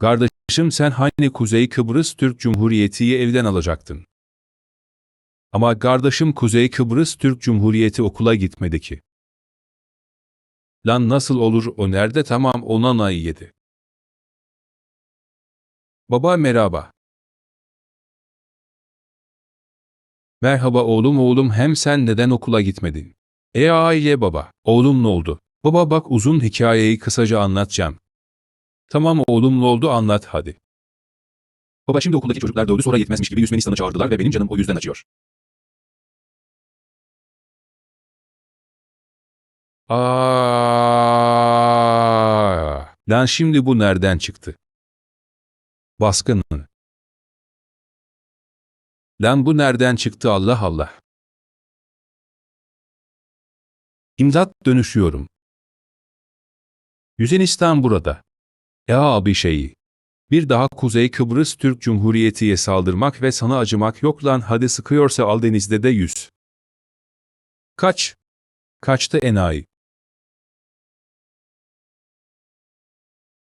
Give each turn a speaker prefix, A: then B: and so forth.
A: Kardeşim sen hani Kuzey Kıbrıs Türk Cumhuriyeti'yi evden alacaktın. Ama kardeşim Kuzey Kıbrıs Türk Cumhuriyeti okula gitmedi ki. Lan nasıl olur o nerede tamam ona nay yedi. Baba merhaba. Merhaba oğlum oğlum hem sen neden okula gitmedin? E aile baba. Oğlum ne oldu? Baba bak uzun hikayeyi kısaca anlatacağım. Tamam oğlum ne oldu anlat hadi. Baba şimdi okuldaki çocuklar dövdü sonra yetmezmiş gibi Yüzmenistan'a çağırdılar ve benim canım o yüzden acıyor. Aa, lan şimdi bu nereden çıktı? Baskın mı? Lan bu nereden çıktı Allah Allah. İmdat dönüşüyorum. Yüzenistan burada. Ya abi şeyi. Bir daha Kuzey Kıbrıs Türk Cumhuriyeti'ye saldırmak ve sana acımak yok lan hadi sıkıyorsa al denizde de yüz. Kaç. Kaçtı enayi.